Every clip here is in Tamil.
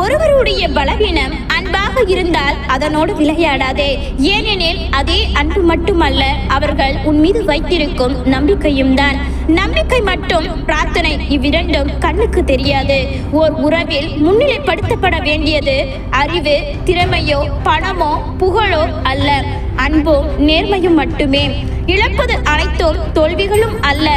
ஒருவருடைய பலவீனம் அன்பாக இருந்தால் அதனோடு விளையாடாதே. ஏனெனில் அதே அன்பு மட்டுமல்ல அவர்கள் உன் மீது வைத்திருக்கும் நம்பிக்கையும் தான். நம்பிக்கை மற்றும் பிரார்த்தனை இவ்விரண்டும் கண்ணுக்கு தெரியாது. ஓர் உறவில் முன்னிலைப்படுத்தப்பட வேண்டியது அறிவு திறமையோ பணமோ புகழோ அல்ல. அன்பும் நேர்மையும் மட்டுமே. இழப்பது அனைத்தும் தோல்விகளும் அல்ல.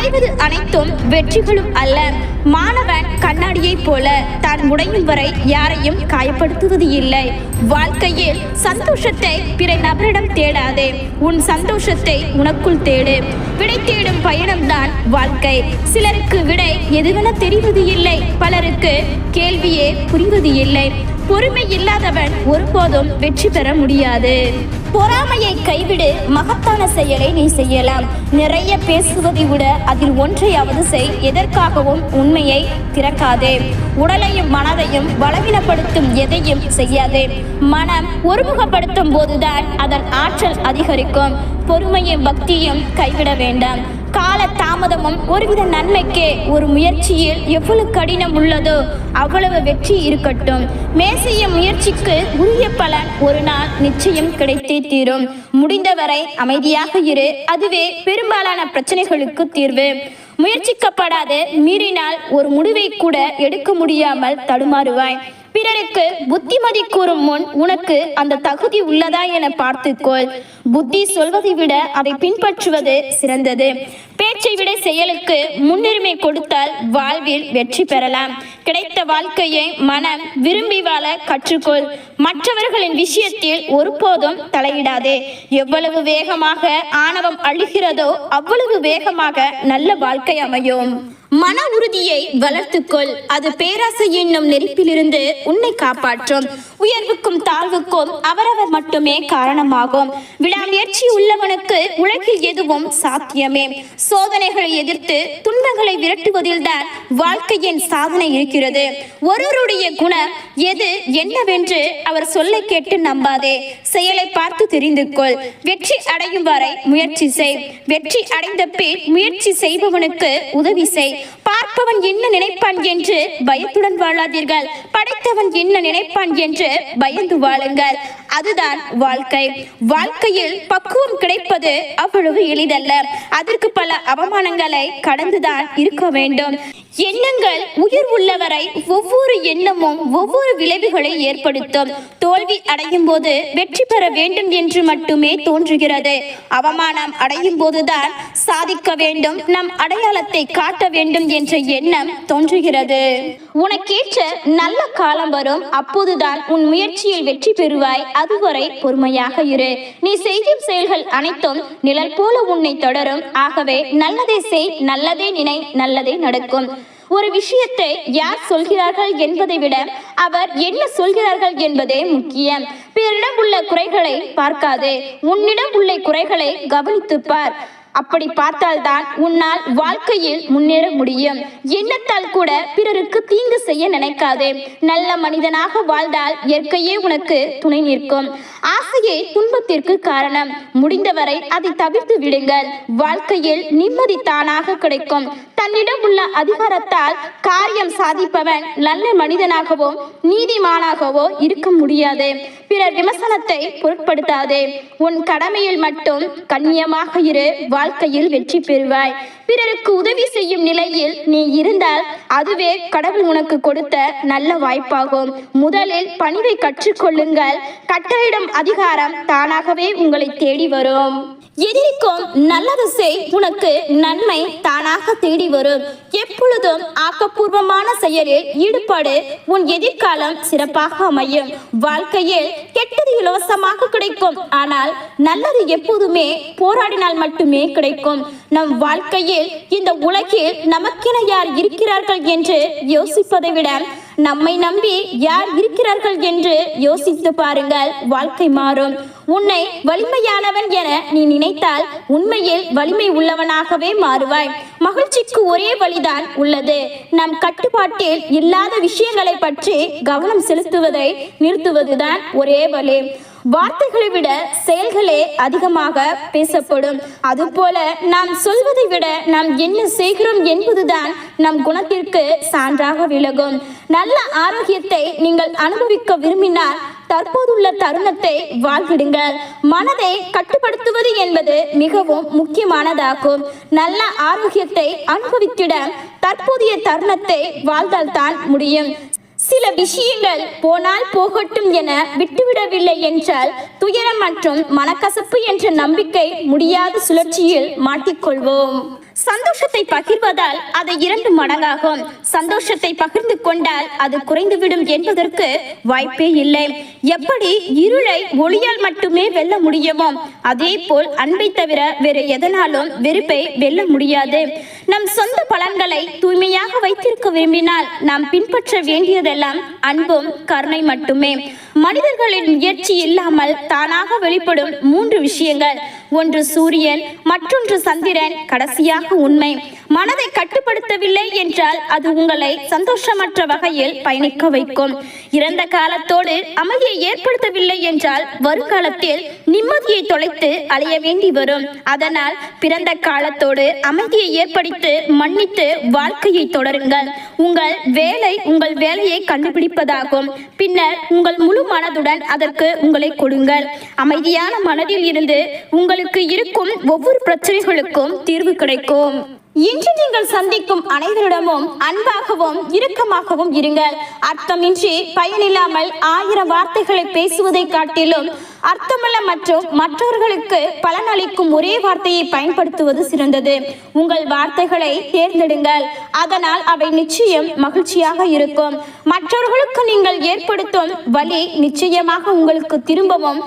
அடைவது அனைத்தும் வெற்றிகளும் அல்ல. மாணவன் கண்ணாடியைப் போல தான் உடையும் வரை யாரையும் காயப்படுத்துவது இல்லை. வாழ்க்கையில் சந்தோஷத்தை பிற நபரிடம் தேடாதே. உன் சந்தோஷத்தை உனக்குள் தேடு. விடை தேடும் பயணம்தான் வாழ்க்கை. சிலருக்கு விடை எதுவென தெரிவது இல்லை. பலருக்கு கேள்வியே புரிவது இல்லை. பொறுமை இல்லாதவன் ஒருபோதும் வெற்றி பெற முடியாது. பொறாமையை கைவிடு. மகத்தான செயலை நீ செய்யலாம். நிறைய பேசுவதை விட அதில் ஒன்றையாவது செய். எதற்காகவும் உண்மையை திறக்காதே. உடலையும் மனதையும் பலவீனப்படுத்தும் எதையும் செய்யாதே. மனம் ஒருமுகப்படுத்தும் போதுதான் அதன் ஆற்றல் அதிகரிக்கும். பொறுமையும் பக்தியும் கைவிட வேண்டாம். கால தாமதமும் ஒருவித நன்மைக்கே ஒரு முயற்சியில் எவ்வளவு கடினம் உள்ளதோ அவ்வளவு வெற்றி இருக்கட்டும். மேசைய முயற்சிக்கு உரிய பலன் ஒரு நாள் நிச்சயம் கிடைத்தே தீரும். முடிந்தவரை அமைதியாக இரு. அதுவே பெரும்பாலான பிரச்சனைகளுக்கு தீர்வு. முயற்சிக்கப்படாது. மீறினால் ஒரு முடிவை கூட எடுக்க முடியாமல் தடுமாறுவாய். பிறருக்கு புத்திமதி கூறும் முன் உனக்கு அந்த தகுதி உள்ளதா என பார்த்துக்கொள். புத்தி சொல்வதை விட அதை பின்பற்றுவது சிறந்தது. பேச்சை விட செயலுக்கு முன்னுரிமை கொடுத்தால் வாழ்வில் வெற்றி பெறலாம். கிடைத்த வாழ்க்கையை மனம் விரும்பி வாழ கற்றுக்கொள். மற்றவர்களின் விஷயத்தில் ஒருபோதும் தலையிடாதே. எவ்வளவு வேகமாக ஆணவம் அழுகிறதோ அவ்வளவு வேகமாக நல்ல வாழ்க்கை அமையும். மன உறுதியை வளர்த்துக்கொள். அது பேராசை என்னும் நெருப்பிலிருந்து உன்னை காப்பாற்றும். உயர்வுக்கும் தாழ்வுக்கும் அவரவர் மட்டுமே காரணமாகும். விடாமுயற்சி உள்ளவனுக்கு உலகில் எதுவும் சாத்தியமே. சோதனைகளை எதிர்த்து துன்பங்களை விரட்டுவதில்தான் வாழ்க்கையின் சாதனை இருக்கிறது. ஒருவருடைய குணம் எது என்னவென்று அவர் சொல்லை கேட்டு நம்பாதே. செயலை பார்த்து தெரிந்து கொள். வெற்றி அடையும் வரை முயற்சி செய். வெற்றி அடைந்த பின் முயற்சி செய்பவனுக்கு உதவி செய். பார்ப்பவன் என்ன நினைப்பான் என்று பயத்துடன் வாழாதீர்கள். படைத்தவன் என்ன நினைப்பான் என்று பயந்து வாழுங்கள். அதுதான் வாழ்க்கை. வாழ்க்கையில் பக்குவம் கிடைப்பது அவ்வளவு எளிதல்ல. அதற்கு பல அவமானங்களை கடந்துதான் இருக்க வேண்டும். எண்ணங்கள் உயிர் உள்ளவரை ஒவ்வொரு எண்ணமும் ஒவ்வொரு விளைவுகளை ஏற்படுத்தும். தோல்வி அடையும் போது வெற்றி பெற வேண்டும் என்று மட்டுமே தோன்றுகிறது. அவமானம் அடையும் போதுதான் சாதிக்க வேண்டும் நம் அடையாளத்தை காட்ட வேண்டும் என்ற எண்ணம் தோன்றுகிறது. உனக்கேற்ற நல்ல காலம் வரும். அப்போதுதான் உன் முயற்சியில் வெற்றி பெறுவாய். அதுவரை பொறுமையாக இரு. நீ செய்யும் செயல்கள் அனைத்தும் நிழல் போல உன்னை தொடரும். ஆகவே நல்லதை செய் நல்லதே நினை நல்லதே நடக்கும். ஒரு விஷயத்தை யார் சொல்கிறார்கள் என்பதை விட அவர் என்ன சொல்கிறார்கள் என்பதே முக்கியம். பிறரிடம் உள்ள குறைகளை பார்க்காதே. உன்னிடம் உள்ள குறைகளை கவனித்து பார் அப்படி பார்த்தால்தான் உன்னால் வாழ்க்கையில் முன்னேற முடியும். எண்ணத்தால் கூட பிறருக்கு தீங்கு செய்ய நினைக்காதே. நல்ல மனிதனாக வாழ்ந்தால் இயற்கையே உனக்கு துணை நிற்கும். ஆசையே துன்பத்திற்கு காரணம். முடிந்தவரை அதை தவிர்த்து விடுங்கள். வாழ்க்கையில் நிம்மதி தானாக கிடைக்கும். தன்னிடம் உள்ள அதிகாரத்தால் காரியம் சாதிப்பவன் நல்ல மனிதனாகவோ நீதிமானாகவோ இருக்க முடியாது. பிறர் விமர்சனத்தை பொருட்படுத்தாதே. உன் கடமையில் மட்டும் கண்ணியமாக இரு. வாழ்க்கையில் வெற்றி பெறுவாய். பிறருக்கு உதவி செய்யும் நிலையில் நீ இருந்தால் அதுவே கடவுள் உனக்கு கொடுத்த நல்ல வாய்ப்பாகும். முதலில் பணிவை கற்றுக்கொள்ளுங்கள் கட்டளையிடும் அதிகாரம் தானாகவே உங்களை தேடி வரும். எதிரிக்கும் நல்லது செய் உனக்கு நன்மை தானாக தேடி வரும். எப்பொழுதும் ஆக்கப்பூர்வமான செயலில் ஈடுபாடு. உன் எதிர்காலம் சிறப்பாக அமையும். வாழ்க்கையில் கெட்டது இலவசமாக கிடைக்கும். ஆனால் நல்லது எப்போதுமே போராடினால் மட்டுமே கிடைக்கும். நம் வாழ்க்கையில் இந்த உலகில் நமக்கென யார் இருக்கிறார்கள் என்று யோசிப்பதை விட நம்மை நம்பி யார் இருக்கிறார்கள் என்று யோசித்து பாருங்கள் வாழ்க்கை மாறும். உன்னை வலிமையானவன் என நீ நினைத்தால் உண்மையில் வலிமை உள்ளவனாகவே மாறுவாய். மகிழ்ச்சிக்கு ஒரே வழிதான் உள்ளது. நம் கட்டுப்பாட்டில் இல்லாத விஷயங்களை பற்றி கவனம் செலுத்துவதை நிறுத்துவதுதான் ஒரே வழி. வார்த்தைகளை விட செயல்களே அதிகமாக பேசப்படும். அதுபோல நாம் சொல்வதை விட நாம் என்ன செய்கிறோம் என்பதுதான் நம் குணத்திற்கு சான்றாக விலகும் நல்ல ஆரோக்கியத்தை நீங்கள் அனுபவிக்க விரும்பினால் தற்போதுள்ள தருணத்தை வாழ்விடுங்கள் மனதை கட்டுப்படுத்துவது என்பது மிகவும் முக்கியமானதாகும். நல்ல ஆரோக்கியத்தை அனுபவித்திட தற்போதைய தருணத்தை வாழ்ந்தால்தான் முடியும். சில விஷயங்கள் போனால் போகட்டும் என விட்டுவிடவில்லை என்றால் துயரம் மற்றும் மனக்கசப்பு என்ற நம்பிக்கை முடியாத சுழற்சியில் மாட்டிக்கொள்வோம். சந்தோஷத்தை பகிர்வதால் அது இரண்டு மடங்காகும். சந்தோஷத்தை பகிர்ந்து கொண்டால் அது குறைந்துவிடும் என்பதற்கு வாய்ப்பே இல்லை. எப்படி இருளை ஒளியால் மட்டுமே வெல்ல முடியுமோ அதே போல் அன்பை தவிர வேறு எதனாலும் வெறுப்பை வெல்ல முடியாது. நம் சொந்த பலன்களை தூய்மையாக வைத்திருக்க விரும்பினால் நாம் பின்பற்ற வேண்டியதெல்லாம் அன்பும் கருணை மட்டுமே. மனிதர்களின் முயற்சி இல்லாமல் தானாக வெளிப்படும் மூன்று விஷயங்கள். ஒன்று சூரியன் மற்றொன்று சந்திரன். கடைசியாக உண்மை. மனதை கட்டுப்படுத்தவில்லை என்றால் அது உங்களை சந்தோஷமற்ற வகையில் பயணிக்க வைக்கும். இறந்த காலத்தோடு அமைதியை ஏற்படுத்தவில்லை என்றால் வருங்காலத்தில் நிம்மதியை தொலைத்து அலைய வேண்டி வரும். அதனால் பிறந்த காலத்தோடு அமைதியை ஏற்படுத்தி மன்னித்து வாழ்க்கையை தொடருங்கள். உங்கள் வேலை உங்கள் வேலையை கண்டுபிடிப்பதாகும். பின்னர் உங்கள் முழு மனதுடன் அதற்கு உங்களை கொடுங்கள். அமைதியான மனதில் இருந்து உங்களுக்கு இருக்கும் ஒவ்வொரு பிரச்சனைகளுக்கும் தீர்வு கிடைக்கும். இன்று நீங்கள் சந்திக்கும் அனைவரிடமும் அன்பாகவும் இறுக்கமாகவும் இருங்கள். அர்த்தமின்றி பயனில்லாமல் ஆயிரம் வார்த்தைகளை பேசுவதை காட்டிலும் அர்த்தமுள்ள மற்றும் மற்றவர்களுக்கு பலனளிக்கும் ஒரே வார்த்தையை பயன்படுத்துவது சிறந்தது. உங்கள் வார்த்தைகளை தேர்ந்தெடுங்கள். அதனால் அவை நிச்சயம் மகிழ்ச்சியாக இருக்கும். மற்றவர்களுக்கு நீங்கள் ஏற்படுத்தும் வழி நிச்சயமாக உங்களுக்கு திரும்பவும்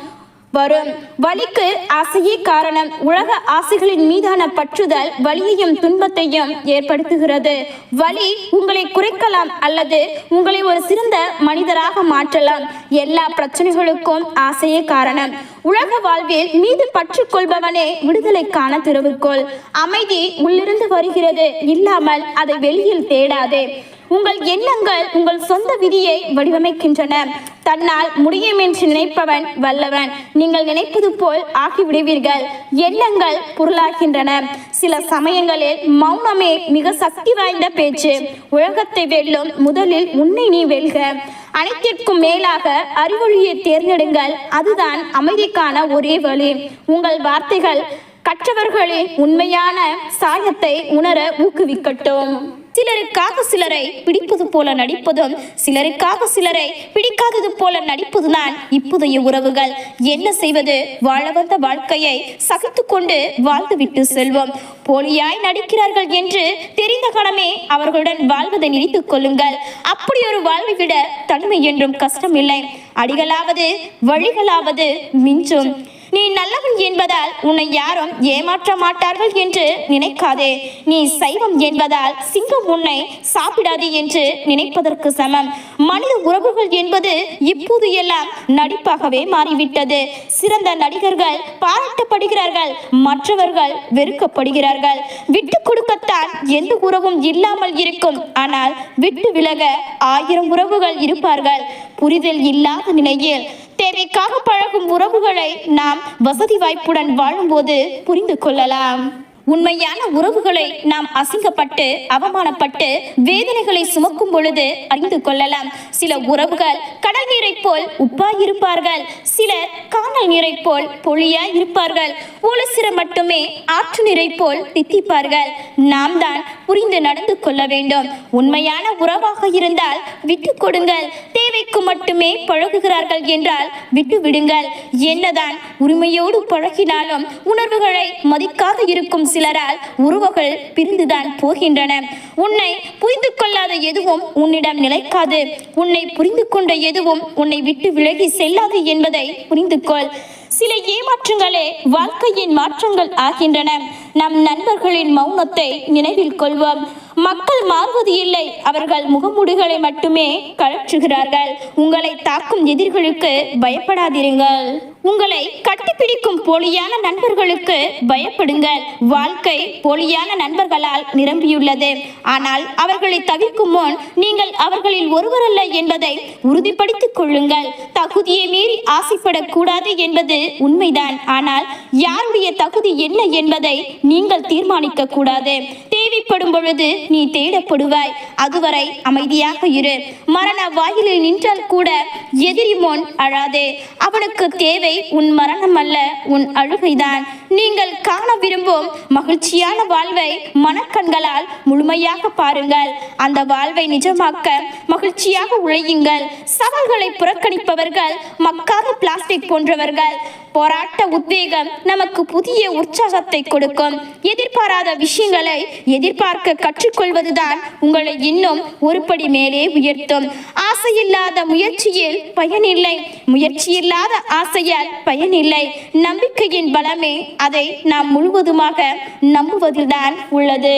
வரும். வலிக்கு ஆசையே காரணம் உலக ஆசைகளின் மீதான பற்றுதல் வலியையும் துன்பத்தையும் ஏற்படுத்துகிறது. வலி உங்களை குறைக்கலாம் அல்லது உங்களை ஒரு சிறந்த மனிதராக மாற்றலாம். எல்லா பிரச்சனைகளுக்கும் ஆசையே காரணம். உலக வாழ்வில் மீது பற்று கொள்பவனே விடுதலைக்கான திறவுகோள் அமைதி உள்ளிருந்து வருகிறது. இல்லாமல் அதை வெளியில் தேடாதே. உங்கள் எண்ணங்கள் உங்கள் சொந்த விதியை வடிவமைக்கின்றன. தன்னால் முடியும் என்று நினைப்பவன் வல்லவன். நீங்கள் நினைப்பது போல் ஆகிவிடுவீர்கள். எண்ணங்கள் பொருளாகின்றன. சில சமயங்களில் மௌனமே மிக சக்தி வாய்ந்த பேச்சு. உலகத்தை வெல்லும் முதலில் உன்னை நீ வெல்க. அனைத்திற்கும் மேலாக அறிவொழியை தேர்ந்தெடுங்கள். அதுதான் அமைதிக்கான ஒரே வழி. உங்கள் வார்த்தைகள் கற்றவர்களின் உண்மையான சாயத்தை உணர ஊக்குவிக்கட்டும். சிலருக்காக சிலரை பிடிப்பது போல நடிப்பதும் சிலருக்காக சிலரை பிடிக்காதது போல நடிப்பதுதான் இப்போதைய உறவுகள். என்ன செய்வது? வாழ வந்த வாழ்க்கையை சகித்து கொண்டு வாழ்ந்துவிட்டு செல்வோம். போலியாய் நடிக்கிறார்கள் என்று தெரிந்த கணமே அவர்களுடன் வாழ்வதை நினைத்துக் கொள்ளுங்கள். அப்படி ஒரு வாழ்வை விட தனிமை என்றும் கஷ்டம் இல்லை அடிகளாவது வழிகளாவது மிஞ்சும். நீ நல்லவன் என்பதால் உன்னை யாரும் ஏமாற்ற மாட்டார்கள் என்று நினைக்காதே. நீ சைவம் என்பதால் சிங்கம் உன்னை சாப்பிடாது என்று நினைப்பதற்கு சமம். மனித உறவுகள் என்பது இப்போது எல்லாம் நடிப்பாகவே மாறிவிட்டது. சிறந்த நடிகர்கள் பாராட்டப்படுகிறார்கள் மற்றவர்கள் வெறுக்கப்படுகிறார்கள். விட்டு கொடுக்கத்தான் எந்த உறவும் இல்லாமல் இருக்கும். ஆனால் விட்டு விலக ஆயிரம் உறவுகள் இருப்பார்கள். புரிதல் இல்லாத நிலையில் தேவைக்காக பழகும் உறவுகளை நாம் வசதி வாய்ப்புடன் வாழும்போது புரிந்து கொள்ளலாம். உண்மையான உறவுகளை நாம் அசிங்கப்பட்டு அவமானப்பட்டு வேதனைகளை சுமக்கும் பொழுது அறிந்து கொள்ளலாம். சில உறவுகள் கடல் நீரைப் போல் உப்பாய் இருப்பார்கள் சிலர் காணல் நீரைப் போல் பொழியாய் இருப்பார்கள் ஒரு சிலர் மட்டுமே ஆற்று நீரைப் போல் தித்திப்பார்கள். நாம் தான் புரிந்து நடந்து கொள்ள வேண்டும். உண்மையான உறவாக இருந்தால் விட்டு கொடுங்கள். தேவைக்கு மட்டுமே பழகுகிறார்கள் என்றால் விட்டு விடுங்கள். என்னதான் உரிமையோடு பழகினாலும் உணர்வுகளை மதிக்காக இருக்கும் சிலரால் உறவுகள் பிரிந்துதான் போகின்றன. உன்னை புரிந்து கொள்ளாத எதுவும் உன்னிடம் நிலைக்காது. உன்னை புரிந்து கொண்ட எதுவும் உன்னை விட்டு விலகி செல்லாது என்பதை புரிந்து கொள் சில ஏமாற்றங்களே வாழ்க்கையின் மாற்றங்கள் ஆகின்றன. நம் நண்பர்களின் மௌனத்தை நினைவில் கொள்வோம். மக்கள் மாறுவது இல்லை. அவர்கள் முகமூடிகளை மட்டுமே கழற்றுகிறார்கள். உங்களை தாக்கும் எதிர்களுக்கு பயப்படாதிருங்கள். உங்களை கட்டிப்பிடிக்கும் போலியான நண்பர்களுக்கு பயப்படுங்கள். வாழ்க்கை போலியான நண்பர்களால் நிரம்பியுள்ளது. ஆனால் அவர்களை தவிர்க்கும் முன் நீங்கள் அவர்களில் ஒருவரல்ல என்பதை உறுதிப்படுத்திக் கொள்ளுங்கள். தகுதியை மீறி ஆசைப்படக்கூடாது என்பது உண்மைதான். ஆனால் யாருடைய தகுதி என்ன என்பதை நீங்கள் தீர்மானிக்க கூடாது தேவைப்படும் பொழுது நீ தேடப்படுவாய். அதுவரை அமைதியாக இரு. மரண வாயிலில் நின்றால் கூட எதிரி முன் அழாதே. அவனுக்கு தேவை உன் மரணம் அல்ல உன் அழுகைதான். நீங்கள் காண விரும்பும் மகிழ்ச்சியான வாழ்வை மனக்கண்களால் முழுமையாக பாருங்கள். அந்த வாழ்வை நிஜமாக்க மகிழ்ச்சியாக உழையுங்கள். சவால்களை புறக்கணிப்பவர்கள் மக்காத பிளாஸ்டிக் போன்றவர்கள். போராட்ட உத்வேகம் நமக்கு புதிய உற்சாகத்தை கொடுக்கும். எதிர்பாராத விஷயங்களை எதிர்பார்க்க கற்றுக்கொள்வதுதான் உங்களை இன்னும் ஒரு படி மேலே உயர்த்தும். ஆசையில்லாத முயற்சியில் பயனில்லை. முயற்சியில்லாத ஆசையால் பயனில்லை. நம்பிக்கையின் பலமே அதை நாம் முழுவதுமாக நம்புவதில்தான் உள்ளது.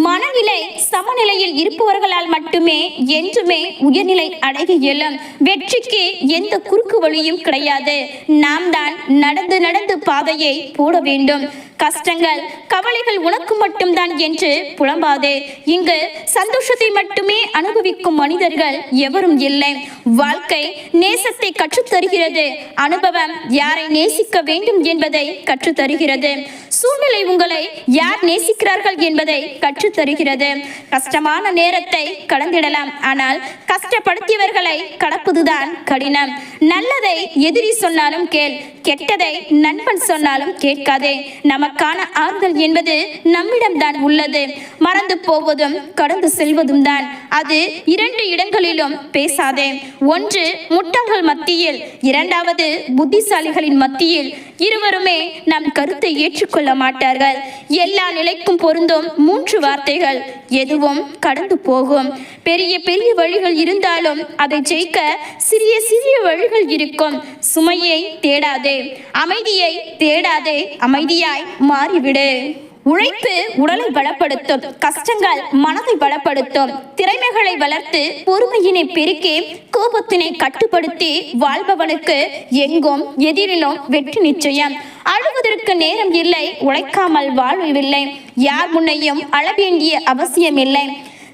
மனநிலை சமநிலையில் இருப்பவர்களால் மட்டுமே என்றுமே உயர்நிலை அடைய இயலும். வெற்றிக்கு எந்த குறுக்கு வழியும் கிடையாது. நாம் தான் நடந்து நடந்து பாதையை போட வேண்டும். கஷ்டங்கள் கவலைகள் உனக்கு மட்டும்தான் என்று புலம்பாதே. இங்கு சந்தோஷத்தை மட்டுமே அனுபவிக்கும் மனிதர்கள் எவரும் இல்லை. வாழ்க்கை நேசத்தை கற்றுத்தருகிறது. அனுபவம் யாரை நேசிக்க வேண்டும் என்பதை கற்றுத்தருகிறது. சூழ்நிலை உங்களை யார் நேசிக்கிறார்கள் என்பதை கற்றுத்தருகிறது. கஷ்டமான நேரத்தை கடந்திடலாம். ஆனால் கஷ்டப்படுத்தியவர்களை கடப்பதுதான் கடினம். நல்லதை எதிரி சொன்னாலும் கேள் கெட்டதை நண்பன் சொன்னாலும் கேட்காதே. நமக்கான ஆறுதல் என்பது நம்மிடம்தான் உள்ளது. மறந்து போவதும் கடந்து செல்வதும் தான் அது இரண்டு இடங்களிலும் பேசாதே. ஒன்று முட்டாள்கள் மத்தியில். இரண்டாவது புத்திசாலிகளின் மத்தியில். இருவருமே நம் கருத்தை ஏற்றுக்கொள்ள மாட்டார்கள். எல்லா நிலைக்கும் பொருந்தும் மூன்று வார்த்தைகள். எதுவும் கடந்து போகும். பெரிய பெரிய வழிகள் இருந்தாலும் அதை ஜெயிக்க சிறிய சிறிய வழிகள் இருக்கும். சுமையை தேடாதே. அமைதியை தேடாதே. அமைதியாய் மாறிவிடு. உழைப்பு உடலை பலப்படுத்தும் கஷ்டங்கள் மனதை பலப்படுத்தும் திறமைகளை வளர்த்து பொறுமையினை பெருக்கி கோபத்தினை கட்டுப்படுத்தி வாழ்பவனுக்கு எங்கும் எதிரிலும் வெற்றி நிச்சயம். அழுவதற்கு நேரம் இல்லை உழைக்காமல் வாழ்வில்லை யார் முன்னையும் அழ வேண்டிய அவசியமில்லை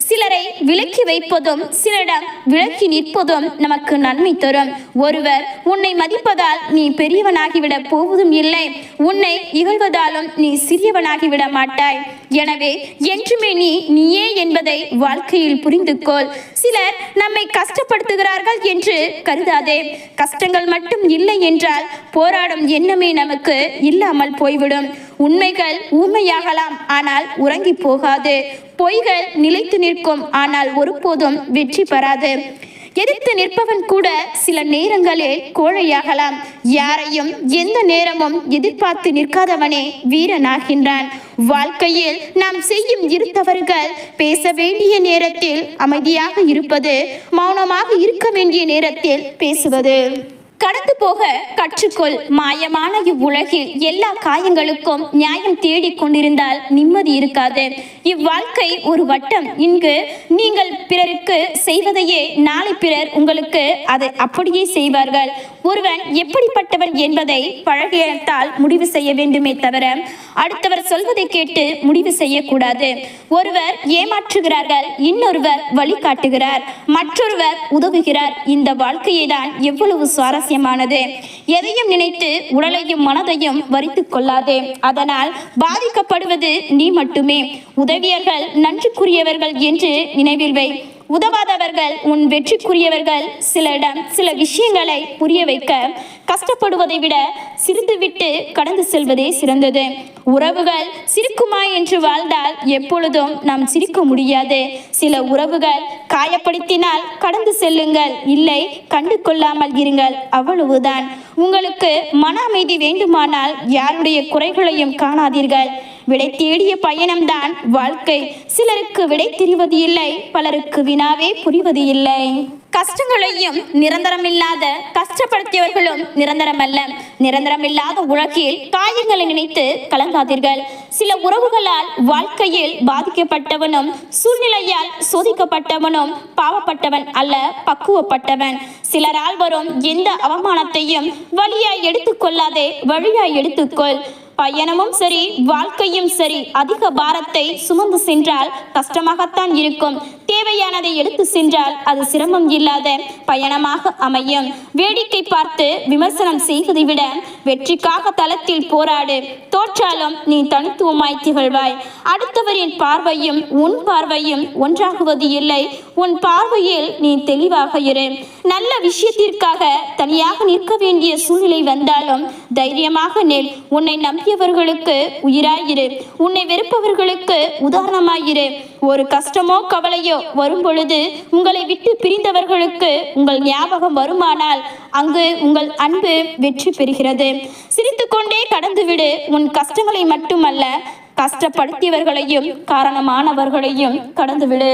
சிலரை விலக்கி வைப்பதும் சிலரிடம் விலக்கி நிற்பதும் நமக்கு நன்மை தரும். ஒருவர் உன்னை மதிப்பதால் நீ பெரியவனாகிவிட போவதும் இல்லை. உன்னை இகழ்வதாலும் நீ சிறியவனாகிவிட மாட்டாய். எனவே என்றுமே நீ நீயே என்பதை வாழ்க்கையில் புரிந்து கொள் சிலர் நம்மை கஷ்டப்படுத்துகிறார்கள் என்று கருதாதே. கஷ்டங்கள் மட்டும் இல்லை என்றால் போராடும் எண்ணமே நமக்கு இல்லாமல் போய்விடும். உண்மைகள் ஊமையாகலாம் ஆனால் உறங்கி போகாது. பொய்கள் நிலைத்து நிற்கும் ஆனால் ஒருபோதும் வெற்றி பெறாது. எதிர்த்து நிற்பவன் கூட சில நேரங்களில் கோழையாகலாம். யாரையும் எந்த நேரமும் எதிர்பார்த்து நிற்காதவனே வீரனாகின்றான். வாழ்க்கையில் நாம் செய்யும் இரு தவறுகள் பேச வேண்டிய நேரத்தில் அமைதியாக இருப்பது மௌனமாக இருக்க வேண்டிய நேரத்தில் பேசுவது. கடந்து போக கற்றுக்கொள். மாயமான இவ்வுலகில் எல்லா காயங்களுக்கும் நியாயம் தேடிக் கொண்டிருந்தால் நிம்மதி இருக்காது. இவ்வாழ்க்கை ஒரு வட்டம். இங்கு நீங்கள் பிறருக்கு செய்வதையே நாளை பிறர் உங்களுக்கு அதை அப்படியே செய்வார்கள். ஒருவன் எப்படிப்பட்டவன் என்பதை பழகியத்தால் முடிவு செய்ய வேண்டுமே தவிர அடுத்தவர் சொல்வதை கேட்டு முடிவு செய்யக்கூடாது. ஒருவர் ஏமாற்றுகிறார்கள் இன்னொருவர் வழிகாட்டுகிறார். மற்றொருவர் உதவுகிறார். இந்த வாழ்க்கையை தான் எவ்வளவு அவசியமானது எதையும் நினைத்து உடலையும் மனதையும் வரித்து கொள்ளாதே. அதனால் பாதிக்கப்படுவது நீ மட்டுமே. உதவியர்கள் நன்றிக்குரியவர்கள் என்று நினைவில் வை. உதவாதவர்கள் உன் வெற்றிக்குரியவர்கள் சிலரிடம் சில விஷயங்களை புரிய வைக்க கஷ்டப்படுவதை விட சிரித்துவிட்டு கடந்து செல்வதே சிறந்தது. உறவுகள் சிரிக்குமா என்று வாழ்ந்தால் எப்பொழுதும் நாம் சிரிக்க முடியாது. சில உறவுகள் காயப்படுத்தினால் கடந்து செல்லுங்கள் இல்லை கண்டு கொள்ளாமல் இருங்கள் அவ்வளவுதான். உங்களுக்கு மன அமைதி வேண்டுமானால் யாருடைய குறைகளையும் காணாதீர்கள். விடை தேடிய பயணம்தான் வாழ்க்கை. சிலருக்கு விடை தெரிவது இல்லை பலருக்கு வினாவே புரிவது இல்லை கஷ்டங்களையும் நிரந்தரமில்லாத கஷ்டப்படுத்தியவர்களும் நிரந்தரமல்ல. நிரந்தரமில்லாத உலகில் காயங்களை நினைத்து கலங்காதீர்கள். சில உறவுகளால் வாழ்க்கையில் பாதிக்கப்பட்டவனும் சூழ்நிலையால் சோதிக்கப்பட்டவனும் பாவப்பட்டவன் அல்ல பக்குவப்பட்டவன். சிலரால் வரும் எந்த அவமானத்தையும் வழியாய் எடுத்துக்கொள்ளாதே வழியாய் எடுத்துக்கொள். பயணமும் சரி வாழ்க்கையும் சரி அதிக பாரத்தை சுமந்து சென்றால் கஷ்டமாகத்தான் இருக்கும். தேவையானதை எடுத்து சென்றால் அது சிரமம் இல்லாத பயணமாக அமையும். வேடிக்கை பார்த்து விமர்சனம் செய்வதை விட வெற்றிக்காக தளத்தில் போராடு. தோற்றாலும் நீ தனித்துவமாய் திகழ்வாய். அடுத்தவரின் பார்வையும் உன் பார்வையும் ஒன்றாகுவது இல்லை. உன் பார்வையில் நீ தெளிவாக இரு. நல்ல விஷயத்திற்காக தனியாக நிற்க வேண்டிய சூழ்நிலை வந்தாலும் தைரியமாக நெல். உன்னை நம்பியவர்களுக்கு உயிராயிரு. உன்னை வெறுப்பவர்களுக்கு உதாரணமாயிரு. ஒரு கஷ்டமோ கவலையோ வரும் பொழுது உங்களை விட்டு பிரிந்தவர்களுக்கு உங்கள் ஞாபகம் வருமானால் அங்கு உங்கள் அன்பு வெற்றி பெறுகிறது. சிரித்துக்கொண்டே கடந்துவிடு. உன் கஷ்டங்களை மட்டுமல்ல கஷ்டப்படுத்தியவர்களையும் காரணமானவர்களையும் கடந்துவிடு.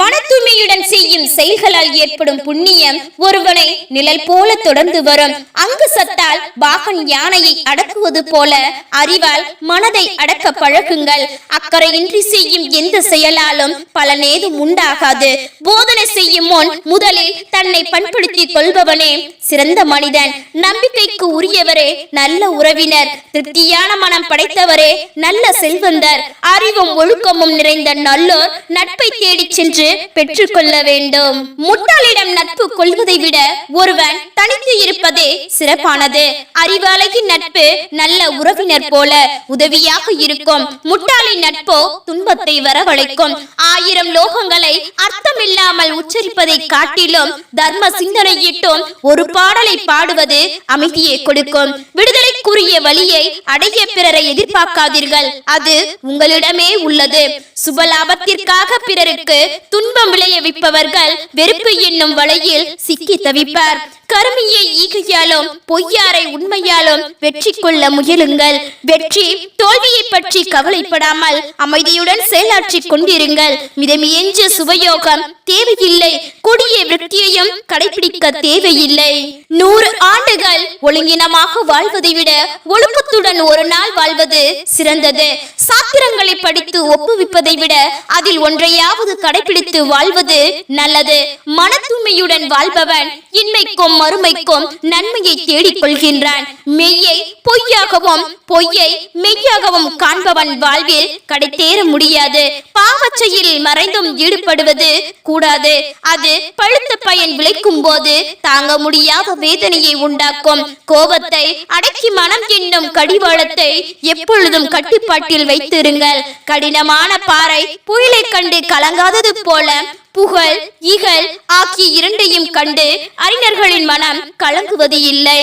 மன தூய்மையுடன் செய்யும் செயல்களால் ஏற்படும் புண்ணியம் ஒருவனை நிழல் போல தொடர்ந்து வரும். அங்கு சத்தால் பாகன் யானையை அடக்குவது போல அறிவால் மனதை அடக்க பழகுங்கள். அக்கறையின்றி செய்யும் எந்த செயலாலும் பலனேதும் உண்டாகாது. போதனை செய்யும் முன் முதலில் தன்னை பண்படுத்திக் கொள்பவனே சிறந்த மனிதன். நம்பிக்கைக்கு உரியவரே நல்ல உறவினர். திருப்தியான மனம் படைத்தவரே நல்ல செல்வந்தர். அறிவும் ஒழுக்கமும் நிறைந்த நல்லோர் நட்பை தேடிச் சென்று என்று பெற்றுக்கொள்ள வேண்டும். முட்டாளிடம் நட்பு கொள்வதை விட ஒருவன் தனித்து இருப்பதே சிறப்பானது. அறிவாளகின் நட்பு நல்ல உறவினர் போல உதவியாக இருக்கும். முட்டாளின் நட்போ துன்பத்தை வரவழைக்கும். ஆயிரம் லோகங்களை அர்த்தமில்லாமல் உச்சரிப்பதை காட்டிலும் தர்ம சிந்தனையிட்டும் ஒரு பாடலை பாடுவது அமைதியை கொடுக்கும். விடுதலைக்குரிய வழியை அடைய பிறரை எதிர்பார்க்காதீர்கள். அது உங்களிடமே உள்ளது. சுபலாபத்திற்காக பிறருக்கு துன்பம் விளையவிப்பவர்கள் வெறுப்பு என்னும் வலையில் சிக்கி தவிப்பார். கருமையை ஈகையாலும் பொய்யாரை உண்மையாலும் வெற்றி கொள்ள முயலுங்கள். வெற்றி தோல்வியை பற்றி கவலைப்படாமல் அமைதியுடன் செயலாற்றிக் கொண்டிருங்கள். மிதமியஞ்ச சுபயோகம் தேவையில்லை. கொடிய விருத்தியையும் கடைபிடிக்க தேவையில்லை. நூறு ஆண்டுகள் ஒழுங்கினமாக வாழ்வதை விட ஒழுக்கத்துடன் ஒரு நாள் வாழ்வது சிறந்தது. சாத்திரங்களை படித்து ஒப்புவிப்பதை விட அதில் ஒன்றையாவது கடைபிடித்து வாழ்வது நல்லது. மன தூய்மையுடன் வாழ்பவன் இன்மைக்கும் மறுமைக்கும் நன்மையை தேடிக் கொள்கின்றான் மெய்யை பொய்யாகவும் பொய்யை மெய்யாகவும் காண்பவன் வாழ்வில் கடைத்தேற முடியாது. பாவச்செயலில் மறைந்தும் ஈடுபடுவது கூடாது. அது பழுத்த பயன் விளைக்கும் போது தாங்க முடியாத வேதனையை உண்டாக்கும். கோபத்தை அடக்கி மனம் என்னும் கடிவாளத்தை எப்பொழுதும் கட்டுப்பாட்டில் வைத்திருங்கள். கடினமான பாறை புயலை கண்டு கலங்காதது போல புகழ் இகழ் ஆகிய இரண்டையும் கண்டு அறிஞர்களின் மனம் கலங்குவது இல்லை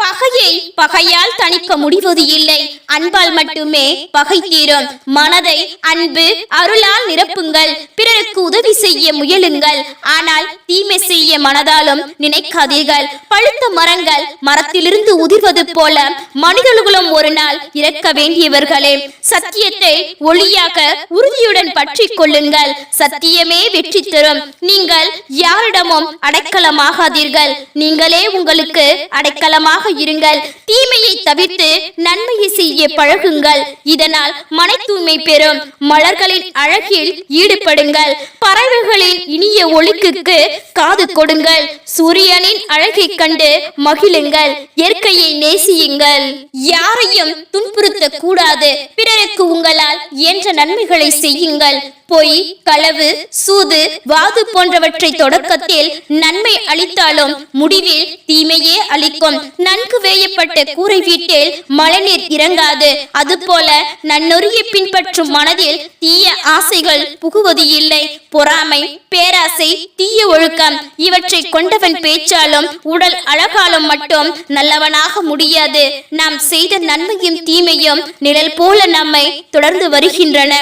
பகையை பகையால் தணிக்க முடிவது இல்லை. அன்பால் மட்டுமே பகை தீரும். மனதை அன்பு அருளால் நிரப்புங்கள். பிறருக்கு உதவி செய்ய முயலுங்கள். ஆனால் தீமை செய்ய மனதாலும் நினைக்காதீர்கள். பழுத்த மரங்கள் மரத்திலிருந்து உதிர்வது போல மனிதர்களும் ஒரு நாள் இறக்க வேண்டியவர்களே சத்தியத்தை ஒளியாக உறுதியுடன் பற்றி கொள்ளுங்கள். சத்தியமே வெற்றி தரும். நீங்கள் யாரிடமும் அடைக்கலமாகாதீர்கள். நீங்களே உங்களுக்கு அடைக்கலமாக இருங்கள். தீமையை தவிர்த்து நன்மையை செய்ய பழகுங்கள். இதனால் மன தூய்மை பெறும். மலர்களின் அழகில் ஈடுபடுங்கள். பறவைகளின் இனிய ஒழுக்குக்கு காது கொடுங்கள். சூரியனின் அழகை கண்டு மகிழுங்கள். இயற்கையை நேசியுங்கள். யாரையும் துன்புறுத்த கூடாது பிறருக்கு உங்களால் இயன்ற நன்மைகளை செய்யுங்கள். பொய் களவு சூது வாது போன்றவற்றை தொடக்கத்தில் நன்மை அளித்தாலும் முடிவில் தீமையே அளிக்கும். நன்கு வேயப்பட்ட கூரை வீட்டில் மழைநீர் இறங்காது. அதுபோல நன்னொறியை பின்பற்றும் மனதில் தீய ஆசைகள் புகுவது இல்லை. பொறாமை பேராசை தீய ஒழுக்கம் இவற்றை கொண்டவன் பேச்சாலும் உடல் அழகாலும் மட்டும் நல்லவனாக முடியாது. நாம் செய்த நன்மையும் தீமையும் நிழல் போல நம்மை தொடர்ந்து வருகின்றன.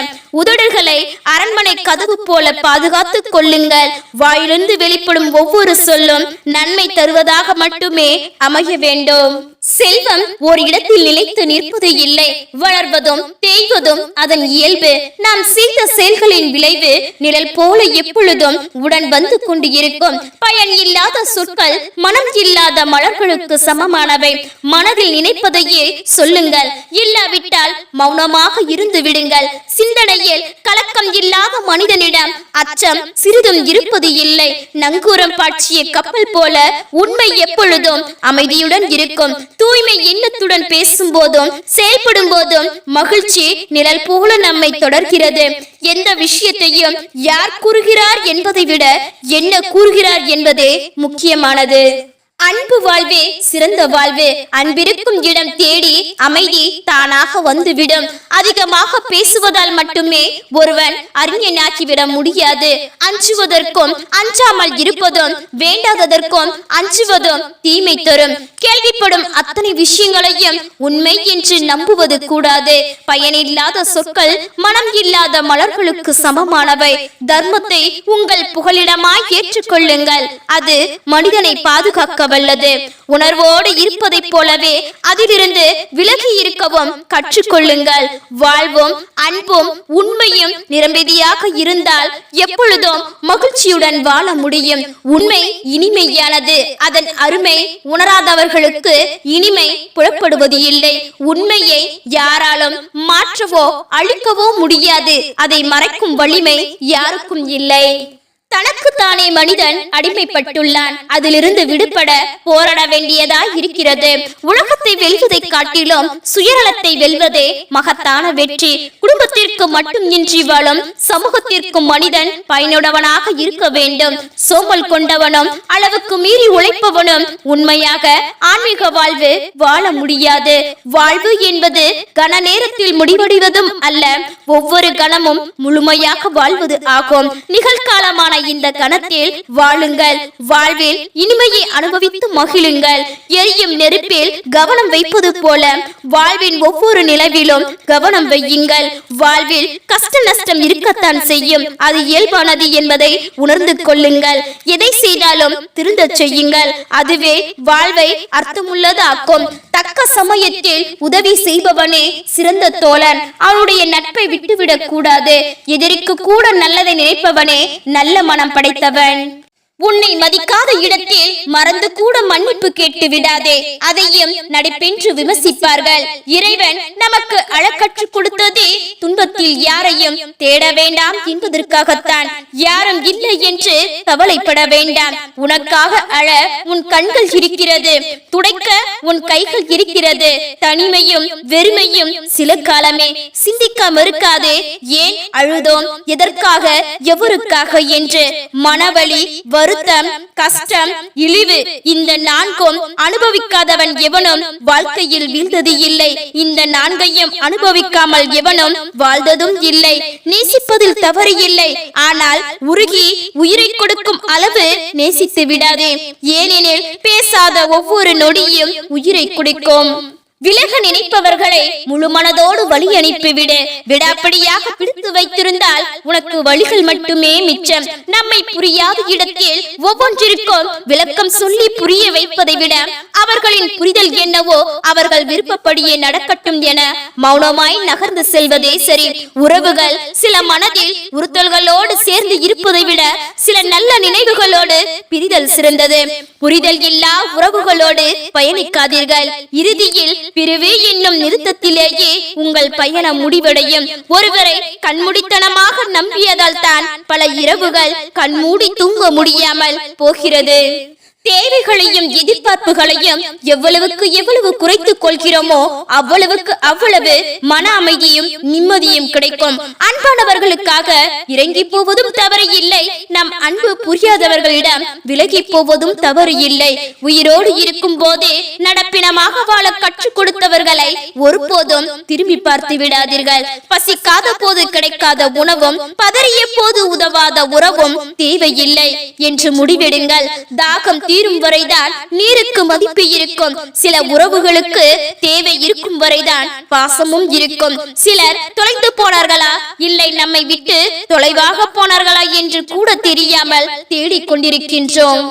உதடுகளை அரண்மனை கதவு போல பாதுகாத்துக் கொள்ளுங்கள். வாயிலிருந்து வெளிப்படும் ஒவ்வொரு சொல்லும் நன்மை தருவதாக மட்டுமே அமைய வேண்டும். வேண்டும் செல்வம் ஒரு இடத்தில் நிலைத்து நிற்பது இல்லை. வளர்வதும் தேய்வதும் அதன் இயல்பு. நாம் செய்த செயல்களின் விளைவு நிழல் போல எப்பொழுதும் உடன் வந்து கொண்டு இருக்கும். பயன் இல்லாத சொற்கள் மனம் இல்லாத மலர்களுக்கு சமமானவை. மனதில் நினைப்பதையே சொல்லுங்கள். இல்லாவிட்டால் மௌனமாக இருந்து விடுங்கள். சிந்தனையில் கலக்கம் இல்லாத மனிதனிடம் அச்சம் சிறிதும் இருப்பது இல்லை. நங்கூரம் பாட்சிய கப்பல் போல உண்மை எப்பொழுதும் அமைதியுடன் இருக்கும். தூய்மை எண்ணத்துடன் பேசும் போதும் செயல்படும் போதும் மகிழ்ச்சி நிழல் போல நம்மை தொடர்கிறது. எந்த விஷயத்தையும் யார் கூறுகிறார் என்பதை விட என்ன கூறுகிறார் என்பதே முக்கியமானது. அன்பு வாழ்வே சிறந்த வாழ்வு அன்பிருக்கும் இடம் தேடி அமைதி தானாக வந்துவிடும். அதிகமாக பேசுவதால் மட்டுமே ஒருவன் அறிஞனாக்கிவிட முடியாது. அஞ்சுவதற்கும் அஞ்சாமல் இருப்பதும் வேண்டாததற்கும் அஞ்சுவதும் தீமை தரும். கேள்விப்படும் அத்தனை விஷயங்களையும் உண்மை என்று நம்புவது கூடாது. பயனில்லாத சொற்கள் மனம் இல்லாத மலர்களுக்கு சமமானவை. தர்மத்தை உங்கள் புகலிடமாய் ஏற்றுக்கொள்ளுங்கள். அது மனிதனை பாதுகாக்க வல்லது. உணர்வோடு இருப்பதைப் போலவே அதிலிருந்து விலகி இருக்கவும் கற்றுக்கொள்ளுங்கள். வாழ்வும் அன்பும் உண்மையும் நிரம்பிதியாக இருந்தால் எப்பொழுதும் மகிழ்ச்சியுடன் வாழ முடியும். உண்மை இனிமையானது. அதன் அருமை அவர்களுக்கு இனிமை புலப்படுவது இல்லை உண்மையை யாராலும் மாற்றவோ அழிக்கவோ முடியாது. அதை மறைக்கும் வலிமை யாருக்கும் இல்லை. தனக்குத்தானே மனிதன் அடிமைப்பட்டுள்ளான். அதிலிருந்து விடுபட போராட வேண்டியதாய் இருக்கிறது. உலகத்தை வெல்வதை காட்டிலும் சுயநலத்தை வெல்வதே மகத்தான வெற்றி. குடும்பத்திற்கு மட்டும் இன்றி வாழும் சமூகத்திற்கும் மனிதன் பயனுடவனாக இருக்க வேண்டும். சோம்பல் கொண்டவனும் அளவுக்கு மீறி உழைப்பவனும் உண்மையாக ஆன்மீக வாழ்வு வாழ முடியாது. வாழ்வு என்பது கன நேரத்தில் முடிவடைவதும் அல்ல ஒவ்வொரு கணமும் முழுமையாக வாழ்வது ஆகும். நிகழ்காலமான இந்த கணத்தில் வாழுங்கள். வாழ்வில் இனிமையை அனுபவித்து மகிழுங்கள். எரியும் நெருப்பில் கவனம் வைப்பது போல வாழ்வின் ஒவ்வொரு நிலவிலும் கவனம் வையுங்கள். வாழ்வில் கஷ்ட நஷ்டம் இருக்கத்தான் செய்யும். அது இயல்பானது என்பதை உணர்ந்து கொள்ளுங்கள். எதை செய்தாலும் திருந்தச் செய்யுங்கள். அதுவே வாழ்வை அர்த்தமுள்ளதாக்கும். தக்க சமயத்தில் உதவி செய்பவனே சிறந்த தோழன். அவனுடைய நட்பை விட்டுவிடக் கூடாது. எதிரிக்கு கூட நல்லதை நினைப்பவனே நல்ல மனம் படைத்தவன். உன்னை மதிக்காத இடத்தில் மறந்து கூட மன்னிப்பு கேட்டு விடாதே. அதையும் நடிப்பென்று விமர்சிப்பார்கள். இறைவன் நமக்கு அழக்கற்றுக் கொடுத்ததே துன்பத்தில் யாரையும் தேட வேண்டாம் என்பதற்காகத்தான். யாரும் இல்லை என்று கவலைப்பட வேண்டாம். உனக்காக அழ உன் கண்கள் இருக்கிறது. துடைக்க உன் கைகள் இருக்கிறது. தனிமையும் வெறுமையும் சில காலமே சிந்திக்க மறுக்காதே ஏன் அழுதோம்? எதற்காக? எவருக்காக? என்று மனவழி வருத்தம் கஷ்டம் இழிவு இந்த நான்கும் அனுபவிக்காதவன் எவனும் வாழ்க்கையில் வீழ்ந்தது இல்லை. இந்த நான்கையும் அனுபவிக்காமல் எவனும் வாழ்ந்ததும் இல்லை. நேசிப்பதில் தவறு இல்லை. ஆனால் உருகி உயிரை கொடுக்கும் அளவு நேசித்து விடாதே. ஏனெனில் பேசாத ஒவ்வொரு நொடியும் உயிரை குடிக்கும். விலக நினைப்பவர்களை முழு மனதோடு வழி அனுப்பிவிடு. விடாப்படியாக பிடித்து வைத்திருந்தால் உனக்கு வழிகள் மட்டுமே மிச்சம். நம்மை புரியாத இடத்தில் ஒவ்வொன்றிற்கும் விளக்கம் சொல்லி புரிய வைப்பதை விட அவர்களின் புரிதல் என்னவோ அவர்கள் விருப்பப்படியே நடக்கட்டும் என மௌனமாய் நகர்ந்து செல்வதே சரி. உறவுகள் சில மனதில் உறுத்தல்களோடு சேர்ந்து இருப்பதை விட சில நல்ல நினைவுகளோடு பிரிதல் சிறந்தது. புரிதல் இல்லா உறவுகளோடு பயணிக்காதீர்கள். இறுதியில் பிரிவு என்னும் நிறுத்தத்திலேயே உங்கள் பயணம் முடிவடையும். ஒருவரை கண்முடித்தனமாக நம்பியதால் தான் பல இரவுகள் கண்மூடி தூங்க முடியாமல் போகிறது. தேவைகளையும் எதிர்பார்ப்புகளையும் எவ்வளவுக்கு எவ்வளவு குறைத்துக் கொள்கிறோமோ அவ்வளவுக்கு அவ்வளவு மன அமைதியும் நிம்மதியும் கிடைக்கும். அன்பானவர்களுக்காக இறங்கி போவதும் தவறு இல்லை. நம் அன்பு புரியாதவர்களிடம் விலகி போவதும் தவறு இல்லை. உயிரோடு இருக்கும் போதே நடப்பினமாக வாழ கற்றுக் கொடுத்தவர்களை ஒருபோதும் திரும்பி பார்த்து விடாதீர்கள். பசிக்காத போது கிடைக்காத உணவும் பதறிய போது உதவாத உறவும் தேவையில்லை. என்று முடிவெடுங்கள். தாகம் தீரும் வரைதான் நீருக்கு மதிப்பு இருக்கும். சில உறவுகளுக்கு தேவை இருக்கும் வரைதான் பாசமும் இருக்கும். சிலர் தொலைந்து போனார்களா? இல்லை நம்மை விட்டு தொலைவாக போனார்களா என்று கூட தெரியாமல் தேடிக் கொண்டிருக்கின்றோம்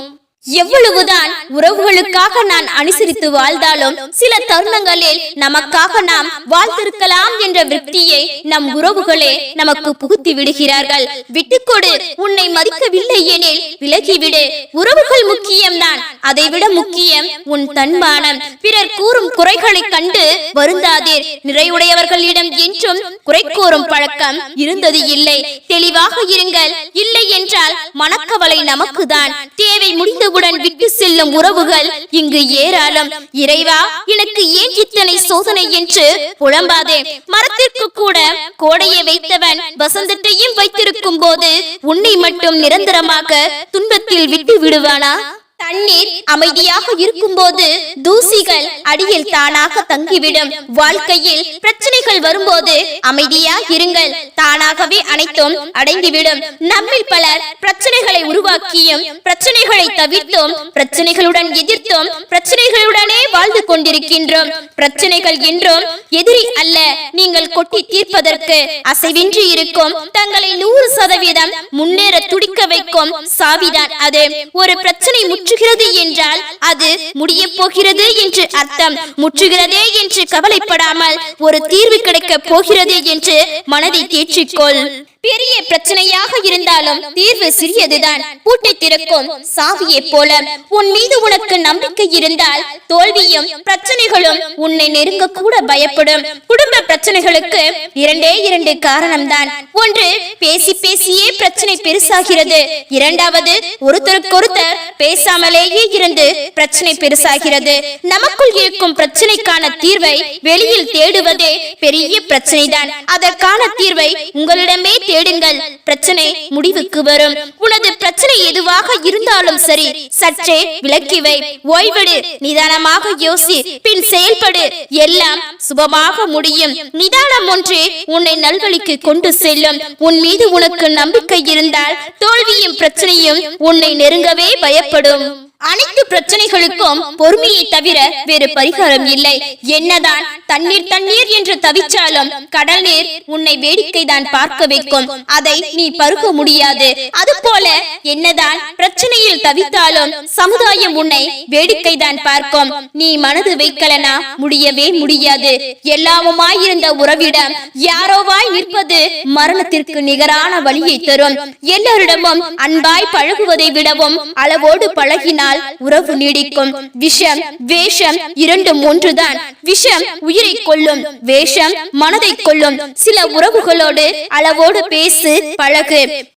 எவ்வளவுதான் உறவுகளுக்காக நான் அனுசரித்து வாழ்ந்தாலும் சில தருணங்களில் நமக்காக நாம் வாழ்ந்திருக்கலாம் என்ற விருத்தியை நம் உறவுகளே நமக்கு புகுத்தி விடுகிறார்கள். விட்டுக்கொடு உன்னை மதிக்கவில்லை எனில் விலகிவிடு. உறவுகள் முக்கியம்தான் அதைவிட முக்கியம் உன் தன்மானம். பிறர் கூறும் குறைகளை கண்டு வருந்தாதீர். நிறைவுடையவர்களிடம் என்றும் குறை கூறும் பழக்கம் இருந்தது இல்லை. தெளிவாக இருங்கள். இல்லை என்றால் மனக்கவலை நமக்குதான். தேவை உடன் விட்டு செல்லும் உறவுகள் இங்கு ஏராளம். இறைவா எனக்கு ஏன் இத்தனை சோதனை என்று புலம்பாதே. மரத்திற்கு கூட கோடையை வைத்தவன் வசந்தத்தையும் வைத்திருக்கும் போது உன்னை மட்டும் நிரந்தரமாக துன்பத்தில் விட்டு விடுவானா? தண்ணீர் அமைதியாக இருக்கும்போது தூசிகள் அடியில் தானாக தங்கிவிடும். வாழ்க்கையில் பிரச்சனைகள் வரும்போது அமைதியா இருங்கள். தானாகவே அனைத்தும் அடைந்துவிடும். நம்மில் பலர் பிரச்சனைகளை உருவாக்கியும் பிரச்சனைகளை தவிர்த்தும் பிரச்சனைகளுடன் எதிர்த்தும் பிரச்சனைகளுடனே வாழ்ந்து கொண்டிருக்கின்றோம். பிரச்சனைகள் என்றும் எதிரி அல்ல. நீங்கள் கொட்டி தீர்ப்பதற்கு அசைவின்றி இருக்கும் தங்களை நூறு சதவீதம் முன்னேற துடிக்க வைக்கும் சாவிதான் அது. ஒரு பிரச்சனை முற்றுகிறது என்றால் அது முடிய போகிறது என்று அர்த்தம். முற்றுகிறதே என்று கவலைப்படாமல் ஒரு தீர்வு கிடைக்க போகிறது என்று மனதை தேற்றிக்கொள். பெரிய பிரச்சனையாக இருந்தாலும் தீர்வு சிறியதுதான். பூட்டை திறக்கும் சாவியை போல உன் மீது உனக்கு நம்பிக்கை இருந்தால் தோல்வியும் பிரச்சனைகளும் உன்னை நெருங்க கூட பயப்படும். குடும்ப பிரச்சனைகளுக்கு இரண்டே இரண்டு காரணம்தான். ஒன்று பேசி பேசியே பிரச்சனை பெருசாகிறது. இரண்டாவது ஒருத்தருக்கொருத்தர் பேசாமலேயே இருந்து பிரச்சனை பெருசாகிறது. நமக்குள் இருக்கும் பிரச்சனைக்கான தீர்வை வெளியில் தேடுவதே பெரிய பிரச்சனைதான். அதற்கான தீர்வை உங்களிடமே தேடுங்கள். பிரச்சனை முடிவுக்கு வரும். உனது பிரச்சனை எதுவாக இருந்தாலும் சரி சற்றே விளக்கிவை ஓய்வெடு. நிதானமாக யோசி. பின் செயல்படு. எல்லாம் சுபமாக முடியும். நிதானம் ஒன்றே உன்னை நல்வழிக்கு கொண்டு செல்லும். உன் மீது உனக்கு நம்பிக்கை இருந்தால் தோல்வியும் பிரச்சனையும் உன்னை நெருங்கவே பயப்படும். அனைத்து பிரச்சனைகளுக்கும் பொறுமையை தவிர வேறு பரிகாரம் இல்லை. என்னதான் தண்ணீர் தண்ணீர் என்று தவிச்சாலும் கடல் நீர் உன்னை வேடிக்கை தான் பார்க்க வைக்கும். அதை நீ பருக முடியாது. அதுபோல என்னதான் பிரச்சனையில் தவித்தாலும் சமுதாயம் உன்னை வேடிக்கை தான் பார்க்கும். நீ மனது வைக்கலனா முடியவே முடியாது. எல்லாமுமாயிருந்த உறவிடம் யாரோவாய் நிற்பது மரணத்திற்கு நிகரான வழியை தரும். எல்லோரிடமும் அன்பாய் பழகுவதை விடவும் அளவோடு பழகினால் உறவு நீடிக்கும். விஷம் வேஷம் இரண்டும் ஒன்றுதான் விஷம் உயிரை கொள்ளும் வேஷம் மனதை கொள்ளும் சில உறவுகளோடு அளவோடு பேசு பழகு.